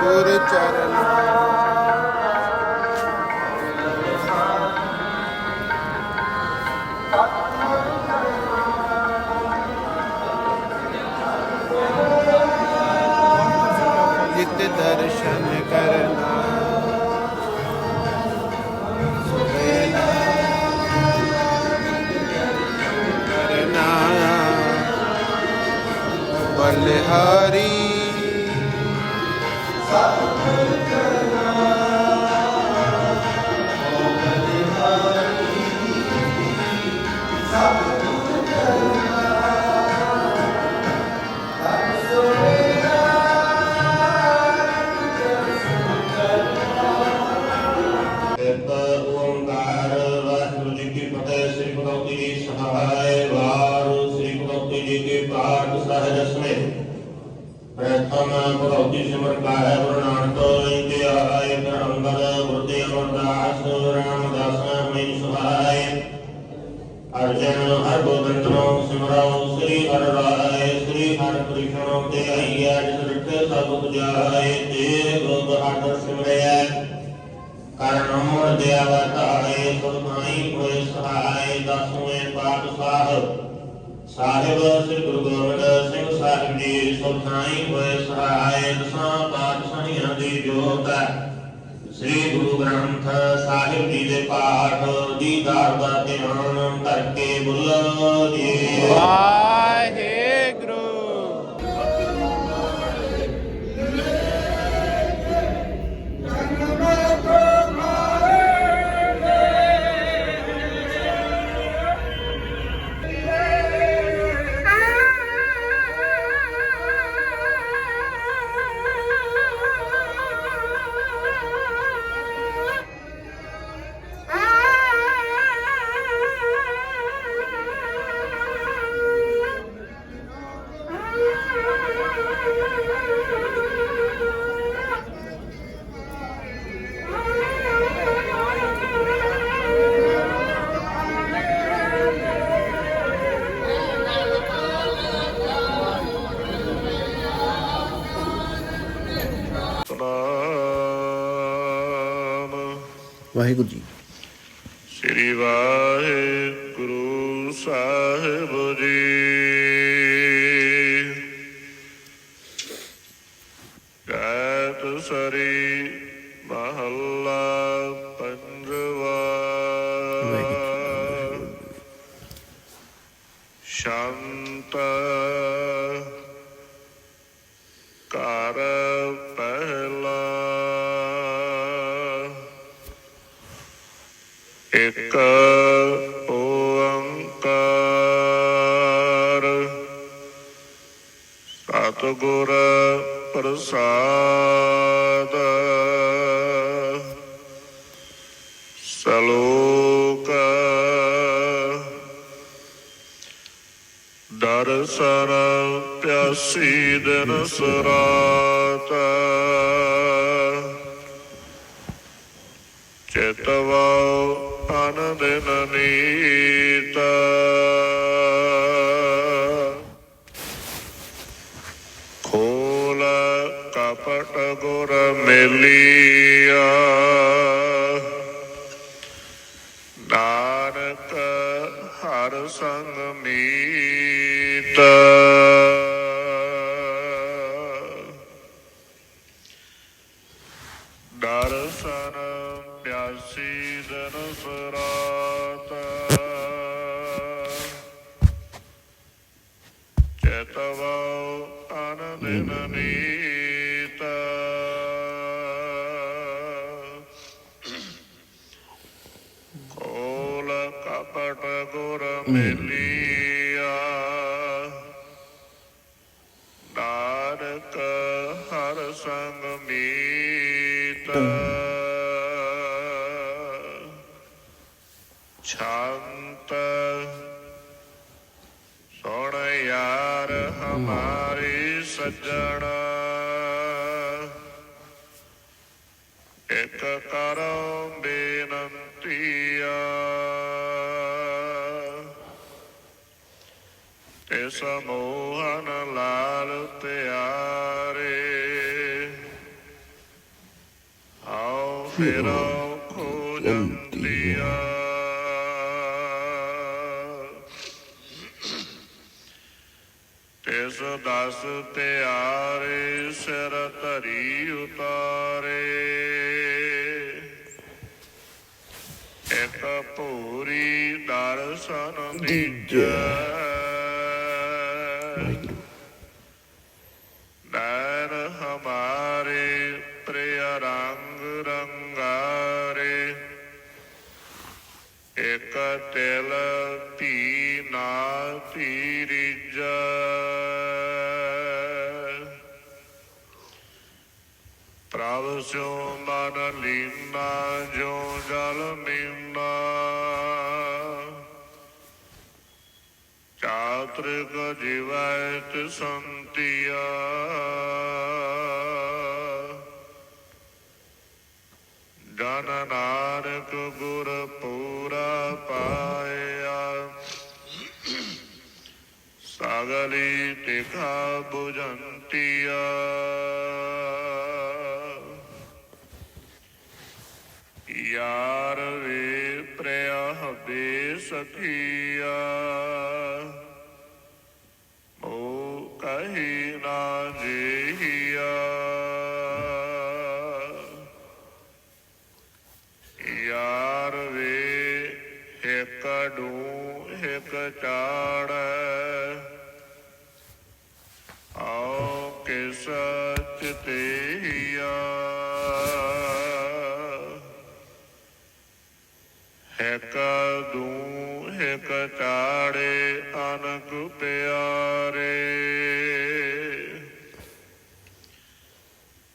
ਗੁਰ ਚਰਨ ਅਰਜਨ ਹਰ ਗੋਬਿੰਦਨੋ ਸਿਮਰਉ ਸ੍ਰੀ ਹਰਿ ਰਾਏ ਸ੍ਰੀ ਹਰਿ ਕ੍ਰਿਸ਼ਨ ਤੇ ਆਈਐ ਜਿਸ ਸਭ ਤੁਜਾਏ ਤੇ ਗੋਬ ਹਟ ਸਿਮਰਿਆ ਕਰਨਮੁਰ ਦਿਆਵਤਾਏ ਸੁਰਮਾਈ ਹੋਏ ਸਹਾਇ ਦਸਵੇਂ ਪਾਤਸ਼ਾਹ ਸਾਹਿਬ ਸ੍ਰੀ ਗੁਰੂ ਗੋਬਿੰਦ ਸਿੰਘ ਸਾਹਿਬ ਜੀ ਸੁਭਾਈ ਹੋਏ ਸਹਾਇ ਦਸਾਂ ਪਾਤਸ਼ਾਹੀਆਂ ਦੀ ਜੋਤ ਹੈ ਸ੍ਰੀ ਗੁਰੂ ਗ੍ਰੰਥ ਸਾਹਿਬ ਜੀ ਦੇ ਪਾਠ ਦੀ ਦਾ ਧਿਆਨ ਕਰਕੇ ਬੁੱਲੋ ਜੀ ਵਾਹਿਗੁਰੂ ਵਾਹਿਗੁਰੂ ਜੀ। ਸ੍ਰੀ ਵਾਹਿਗੁਰੂ ਸਾਹਿਬ ਜੀ। ਗਾਇਤ ਸਰੀ ਮਹੱਲਾ ਪੰਜਵਾ। ਸ਼ਾਂਤ ਇਕ ਓੰਕਾਰ। ਸਤਿਗੁਰ ਪ੍ਰਸਾਦ। ਸਲੋਕ। ਦਰਸ਼ਨ ਪਿਆਸੀ ਦਿਨ ਸਰਾਤ ਕਪਟ ਗੁਰ ਮਿਲਿਆ। ਨਾਨਕ ਹਰ ਸੰਗ ਮੀਤ। ਦਰਸ਼ਨ ਪਿਆਸੀ ਦਿਨ ਸਰਾਤ। ਚੇਤਵਾਉ ਅਨੰਦਨ ਨੀਤ। ਮੇਲੀਆ। ਨਾਨਕ ਹਰ ਸੰਗ ਮੀਤ। ਸ਼ਾਂਤ ਸੁਣ ਯਾਰ ਹਮਾਰੀ ਸੱਜਣਾ। ਪਿਆਰੇ। ਆਓ ਫੇਰੋ ਖੋਜੰਦੀਆ ਤਿਸ ਦਸ ਤਿਆਰੇ ਸਿਰ ਧਰੀ ਉਤਾਰੇ। ਇਕ ਪੂਰੀ ਦਰਸ਼ਨ ਦੀਜੈ। ਵਾਹਿਗੁਰੂ। ਤਿਲ ਧੀ ਨਾ ਧੀਰਿਜੈ। ਪ੍ਰਭ ਸਿਉ ਮਨ ਲੀਨਾ ਜੋ ਜਲ ਮੀਨਾ। ਚਾਤ੍ਰਿਕ ਜੀਵਤ ਸੰਤਿਆ। ਜਨ ਨਾਨਕ ਗੁਰ ਪਾਇਆ। ਸਗਲੀ ਤਿਖਾ 부ਜੰਤੀਆ ਯਾਰ ਵੇ ਪ੍ਰਿਆ ਹਬੇ ਸਖੀਆ। ਆਓ ਕਿਸ ਚਿਤਿਆ ਇੱਕ ਦੂ ਇੱਕ ਚਾੜੇ ਅਨਕ ਪਿਆਰੇ।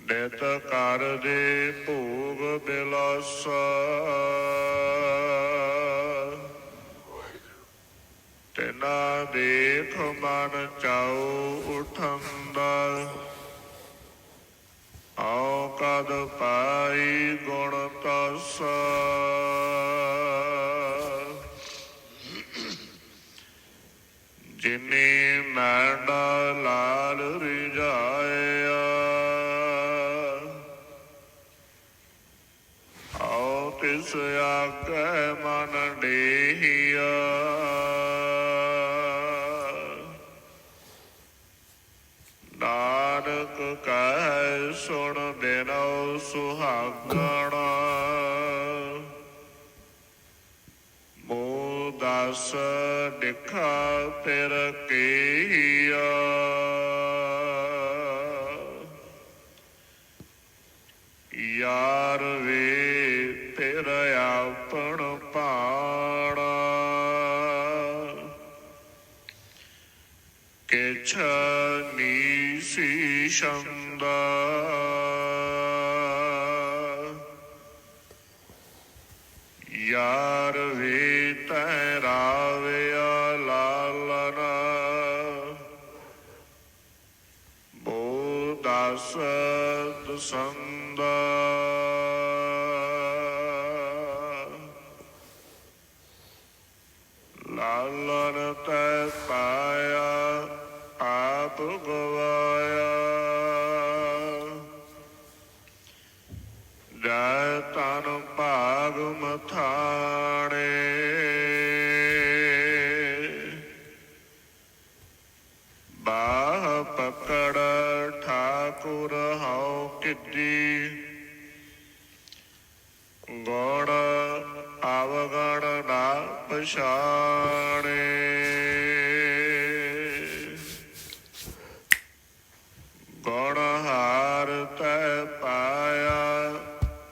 ਨਿਤ ਕਰ ਦੇ ਭੋਗ ਬਿਲਾਸਾ। ਤੇਨਾ ਦੇਖ ਮਨ ਚਾਉ ਉਠੰਦਾ ਪਾਈ ਗੁਣ ਤਸ ਜਿਨੇ ਮੈਂਡਾ ਲਾਲ ਰਿਜਾਇਆ। ਆਉ ਤਿਸ ਆਗੇ ਮਨ ਡੇਹੀਆ ਨਾਨਕ ਕੈ ਸੁਣ ਦਿਖਾ ਫਿਰ ਕੀਆ। ਯਾਰ ਵੇ ਤੇਰਾ ਆਪਣ ਪਾਣਾ। ਕਿਛ ਨੀਸੀ ਸ਼ੰਦਾ। ਯਾਰ ਵੇ ਤੈ ਰਾਵਿਆ ਬੋ ਦਸ ਲਾਲਨ ਤੈ ਪਾਇਆ ਆਪ ਗਵਾਇਆ ਜੈ ਤਨ ਗੁਣ ਹਾਰ ਤੈ ਪਾਇਆ,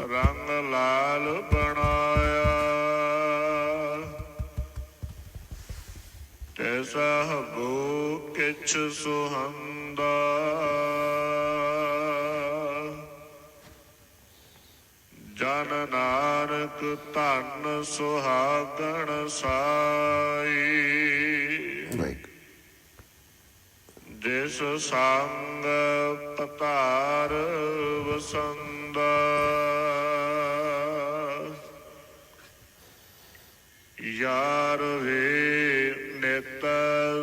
ਰੰਗ ਲਾਲ ਬਣਾਇਆ। ਤੈਸਾ ਹਬੋ ਕਿਛ ਸੁਹੰਦਾ। ਜਨ ਨਾਨਕ ਧਨ ਸੁਹਾਗਣ ਸਾਈ ਜਿਸ ਸੰਗ ਪਤਾਰ ਵਸੰਦਾ। ਯਾਰ ਵੇ ਨਿਤ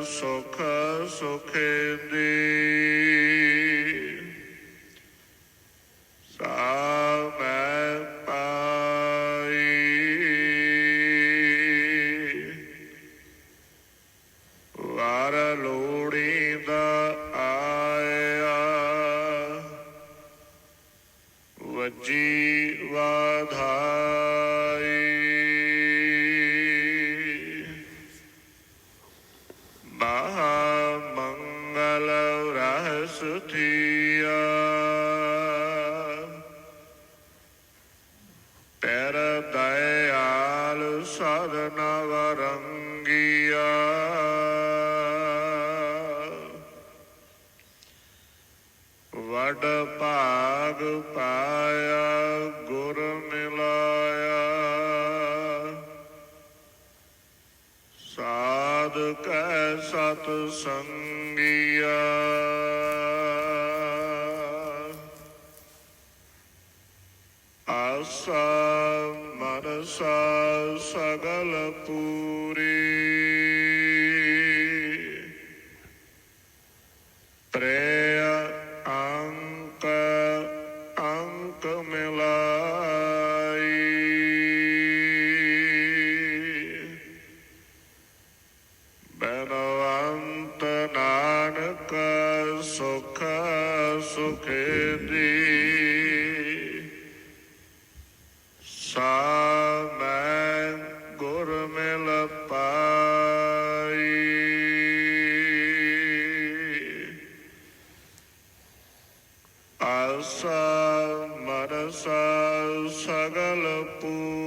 ਸੁਖ ਸੁਖੇ ਸੰਗੀਆ ਆਸਾ ਮਨਸਾ ਸਗਲ ਪੂਰੀ ਪ੍ਰੇਮ ਸਗਲ ਪੂ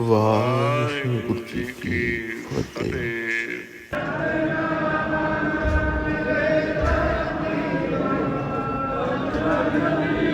ਵਾਹਿਗੁਰੂ ਜੀ ਕੀ ਫਤਿਹ। ਪਿਆਰੇ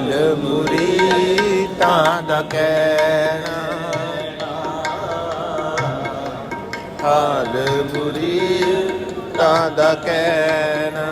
ਹਾਲ ਮੁਰੀਦਾਂ ਦਾ ਕਹਿਣਾ। ਹਾਲ ਮੁਰੀਦਾਂ ਦਾ ਕਹਿਣਾ